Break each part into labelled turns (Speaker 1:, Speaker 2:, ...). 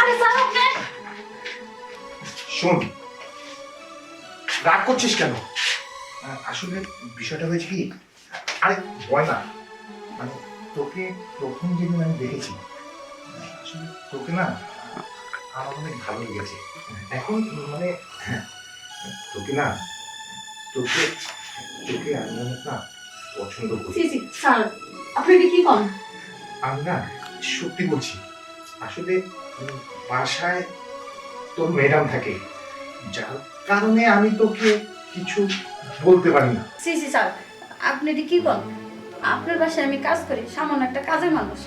Speaker 1: আরে স্যার আপনি
Speaker 2: শোন রাগ করছিস কেন? আসলে বিষয়টা হয়েছে কি আরে ভয় না। মানে তোকে প্রথম যেদিন আমি দেখেছি আসলে তোকে না আমার অনেক ভালো লেগেছে। এখন মানে তোকে না তোকে তোকে আমি অনেক না পছন্দ করি।
Speaker 1: স্যার আপনি কি করেন?
Speaker 2: আমি না সত্যি বলছি আসলে বাসায় তোর ম্যাডাম থাকে। যার কারণে আমি তোকে কিছু বলতে পারি না।
Speaker 1: সি সি স্যার আপনি এটা কি করেন? আপনার বাসায় আমি কাজ করি সামান্য একটা কাজের মানুষ।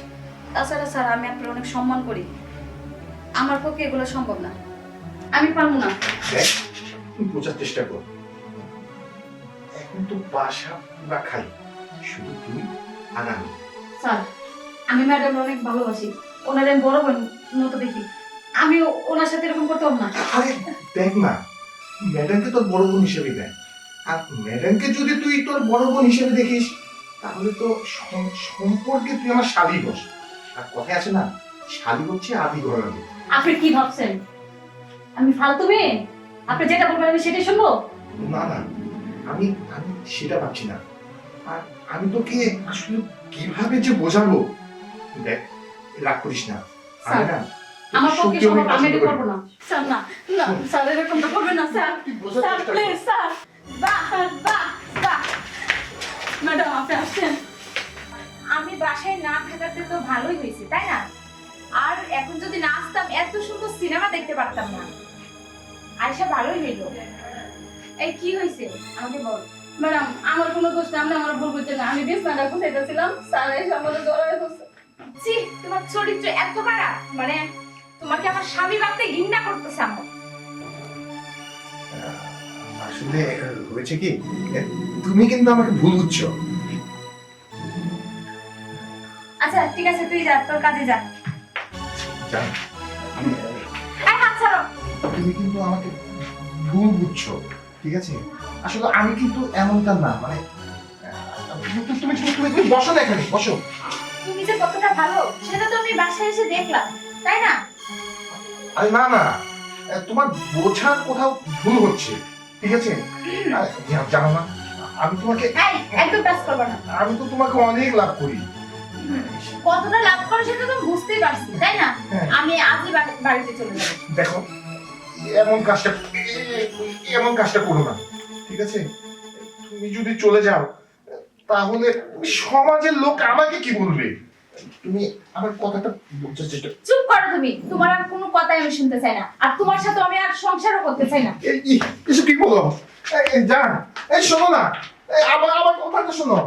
Speaker 1: তাছাড়া স্যার আমি আপনার অনেক সম্মান করি। আমার পক্ষে এগুলো সম্ভব না। আমি পারব না।
Speaker 2: দেখ তুই বোঝার চেষ্টা কর। এখন তো বাসা পুরা খালি। শুধু তুই আর আমি।
Speaker 1: স্যার আমি ম্যাডাম অনেক ভালোবাসি। ওনার আমি বড় বোন মতো দেখি। আমি ওনার সাথে এরকম করতে পারব না।
Speaker 2: আরে দেখ না ম্যাডামকে তোর বড় বোন হিসেবে দেখ। আর ম্যাডামকে যদি তুই তোর বড় বোন হিসেবে দেখিস তাহলে তো সম্পর্কে তুই আমার শালি বস আর কথায় আছে না শালি হচ্ছে আদি ঘোড়া
Speaker 1: আপনি কি ভাবছেন? আমি ফালতু মেয়ে? আপনি যেটা বলবেন আমি সেটাই শুনব?
Speaker 2: না না আমি আমি সেটা ভাবছি না। আর আমি তোকে আসলে কীভাবে যে বোঝাবো? দেখ রাগ করিস না। আমি না
Speaker 1: আমার পক্ষে সম্ভব আমি এটা
Speaker 2: করি।
Speaker 1: করব না। স্যার না না স্যার এরকমটা করবেন না স্যার। Sir please sir. বাহ বাহ বাহ ম্যাডাম আপনি আসছেন।
Speaker 3: আমি বাসায় না থাকাতে তো ভালোই হয়েছে তাই না? আর এখন যদি না আসতাম এত সুন্দর সিনেমা দেখতে পারতাম না। আয়সা ভালোই হইল। এই কি হয়েছে? আমাকে বল।
Speaker 1: ম্যাডাম আমার কোনো দোষ আপনি আমার ভুল বুঝছেন না। আমি বিছনাটা গুছাইতেছিলাম স্যার এসে আমাদের জড়ায়
Speaker 3: ছি তোমার চরিত্র এত খারাপ। মানে তোমাকে আমার স্বামী ভাবতে ঘৃণা করতেছে আমার।
Speaker 2: আসলে হয়েছে কি তুমি কিন্তু আমাকে ভুল বুঝছ।
Speaker 3: আচ্ছা ঠিক আছে তুই যা তোর কাজে যা।
Speaker 2: জানো
Speaker 3: হাত ছাড়ো।
Speaker 2: তুমি কিন্তু আমাকে ভুল বুঝছ ঠিক আছে? আসলে আমি কিন্তু এমনটা না মানে তুমি তুমি তুমি বসো না এখানে বসো।
Speaker 3: তুমি যে কতটা ভালো সেটা তো আমি বাসায় এসে দেখলাম তাই না?
Speaker 2: আরে না না। তোমার বোঝার কোথাও ভুল হচ্ছে ঠিক আছে? জানো না আমি তোমাকে
Speaker 3: এই একদম টাচ করবে না।
Speaker 2: আমি তো তোমাকে অনেক লাভ করি।
Speaker 3: কতটা লাভ করো সেটা তো বুঝতেই পারছি তাই না?
Speaker 2: হ্যাঁ।
Speaker 3: আমি আজই বাড়িতে চলে যাব।
Speaker 2: দেখো এমন কাজটা এমন কাজটা করো না ঠিক আছে? তুমি যদি চলে যাও তাহলে সমাজের লোক আমাকে কি বলবে? তুমি আমার কথাটা বোঝার চেষ্টা
Speaker 3: চুপ করো তুমি। তোমার আর কোনো কথাই আমি শুনতে চাই না। আর তোমার সাথে আমি আর সংসারও করতে চাই না।
Speaker 2: এই কি বলো? জান এই শোনো না। এই, আমার আমার কথাটা শোনো।